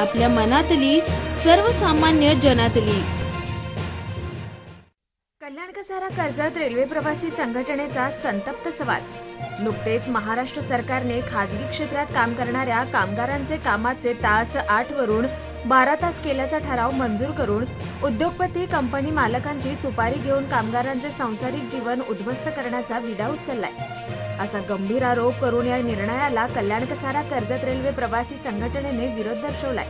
आपल्या मनातली सर्वसामान्य जनातली. कल्याण कसारा कर्जत रेल्वे प्रवासी संघटनेचा संतप्त सवाल. नुकतेच महाराष्ट्र सरकारने खाजगी क्षेत्रात काम करणाऱ्या कामगारांचे कामाचे तास आठ वरून बारा तास केल्याचा ठराव मंजूर करून उद्योगपती कंपनी मालकांची सुपारी घेऊन कामगारांचे सांसारिक जीवन उद्ध्वस्त करण्याचा विडा उचललाय. असा गंभीर आरोप करून या निर्णयाला कल्याण कसारा कर्जत रेल्वे प्रवासी संघटनेने विरोध दर्शवलाय.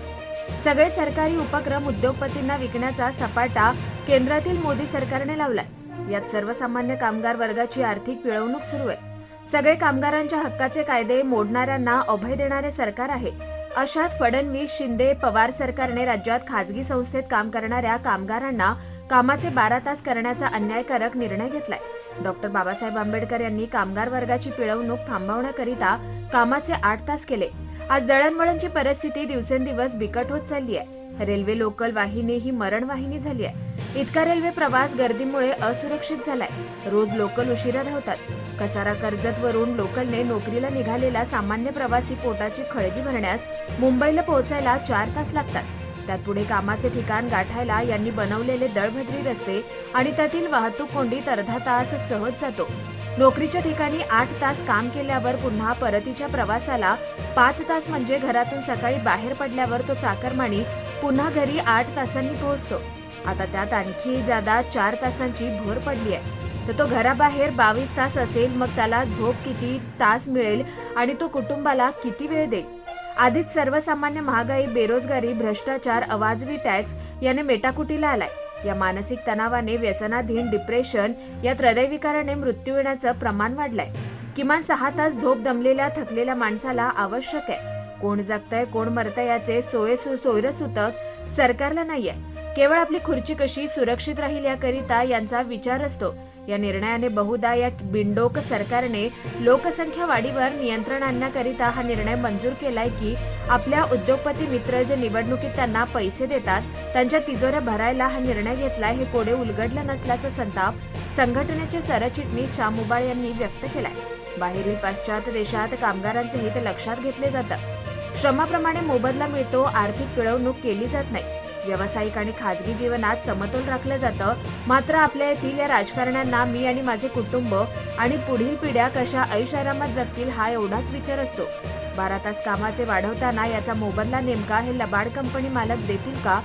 सगळे सरकारी उपक्रम उद्योगपतींना विकण्याचा सपाटा केंद्रातील मोदी सरकारने लावलाय. यात सर्वसामान्य कामगार वर्गाची आर्थिक पिळवणूक सुरू आहे. सगळे कामगारांच्या हक्काचे कायदे मोडणाऱ्यांना अभय देणारे सरकार आहे. अशात फडणवीस शिंदे पवार सरकारने राज्यात खाजगी संस्थेत काम करणाऱ्या कामगारांना कामाचे बारा तास करण्याचा अन्यायकारक निर्णय घेतलाय. डॉक्टर बाबासाहेब आंबेडकर यांनी कामगार वर्गाची पिळवणूक थांबवण्याकरिता कामाचे आठ तास केले. आज दळणवळणची परिस्थिती दिवसेंदिवस बिकट होत चालली आहे. रेल्वे लोकल वाहिनी ही मरण वाहिनी झाली आहे. इतका रेल्वे प्रवास गर्दीमुळे असुरक्षित झालाय. रोज लोकल उशिरा धावतात. कसारा कर्जत वरून लोकलने नोकरीला निघालेला सामान्य प्रवासी पोटाची खळगी भरण्यास मुंबईला पोहोचायला चार तास लागतात. त्यात पुढे कामाचे ठिकाण गाठायला यांनी बनवलेले दळभद्री रस्ते आणि त्यातील वाहतूक कोंडीत अर्धा तास सहज जातो. नोकरीच्या ठिकाणी आठ तास काम केल्यावर पुन्हा परतीच्या प्रवासाला पाच तास म्हणजे घरातून सकाळी बाहेर पडल्यावर तो चाकरमानी पुन्हा घरी आठ तासांनी पोहोचतो. आता त्यात आणखी जादा चार तासांची भर पडली आहे. तर तो घराबाहेर बावीस तास असेल मग त्याला झोप किती तास मिळेल आणि तो कुटुंबाला किती वेळ देईल? आधीच सर्वसामान्य महागाई बेरोजगारी भ्रष्टाचार अवाजवी टॅक्स याने मेटाकुटीला आलाय. या मानसिक तणावाने व्यसनाधीन डिप्रेशन यात हृदयविकाराने मृत्यू येण्याचं प्रमाण वाढलंय. किमान सहा तास झोप दमलेल्या थकलेल्या माणसाला आवश्यक आहे. कोण जगतंय कोण मरतंय याचे सोय सोयरसूतक सरकारला नाहीये. केवळ आपली खुर्ची कशी सुरक्षित राहील याकरिता यांचा विचार असतो. या निर्णयाने बहुधा या बिंडोक सरकारने लोकसंख्या वाढीवर नियंत्रण आणण्याकरिता हा निर्णय मंजूर केलाय की आपल्या उद्योगपती मित्र जे निवडणुकीत त्यांना पैसे देतात त्यांच्या तिजोऱ्या भरायला हा निर्णय घेतलाय हे कोडे उलगडलं नसल्याचा संताप संघटनेचे सरचिटणीस श्याम उबाळ यांनी व्यक्त केलाय. बाहेरील पाश्चात्य देशात कामगारांचे हित लक्षात घेतले जातं. श्रमाप्रमाणे मोबदला मिळतो आर्थिक पिळवणूक केली जात नाही. व्यावसायिक आणि खाजगी जीवनात समतोल राखलं जातं. मात्र आपल्या येथील या राजकारण्यांना मी आणि माझे कुटुंब आणि पुढील पिढ्या कशा ऐशारामात जगतील हा एवढाच विचार असतो. बारा तास कामाचे वाढवताना याचा मोबदला नेमका हे लबाड कंपनी मालक देतील का?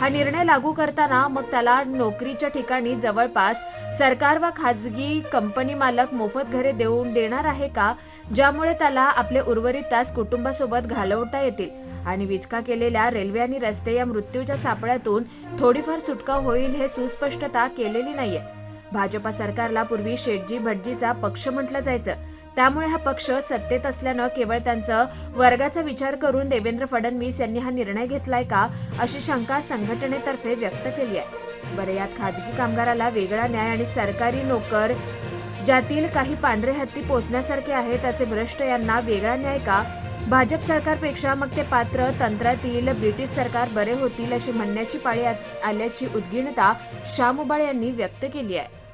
हा निर्णय लागू करताना मग त्याला नोकरीच्या ठिकाणी जवळपास सरकार व खाजगी कंपनी मालक मोफत घरे देऊन देणार आहे का? ज्यामुळे त्याला आपले उर्वरित तास कुटुंबासोबत घालवता येतील. आणि विचका केलेल्या रेल्वे आणि रस्ते या मृत्यूच्या सापळ्यातून थोडीफार सुटका होईल हे सुस्पष्टता केलेली नाहीये. भाजपा सरकारला पूर्वी शेटजी भटजीचा पक्ष म्हटलं जायचं. त्यामुळे हा पक्ष सत्तेत असल्यानं केवळ त्यांचं वर्गाचा विचार करून देवेंद्र फडणवीस यांनी हा निर्णय घेतलाय का अशी शंका संघटनेतर्फे व्यक्त केली आहे. बरं यात खाजगी कामगाराला वेगळा न्याय आणि सरकारी नोकर ज्यातील काही पांढरे हत्ती पोचण्यासारखे आहेत असे भ्रष्ट यांना वेगळा न्याय का? भाजप सरकारपेक्षा मग ते पात्र तंत्रातील ब्रिटिश सरकार बरे होतील अशी म्हणण्याची पाळी आ- आल्याची उद्गीनता श्याम उबाळ यांनी व्यक्त केली आहे.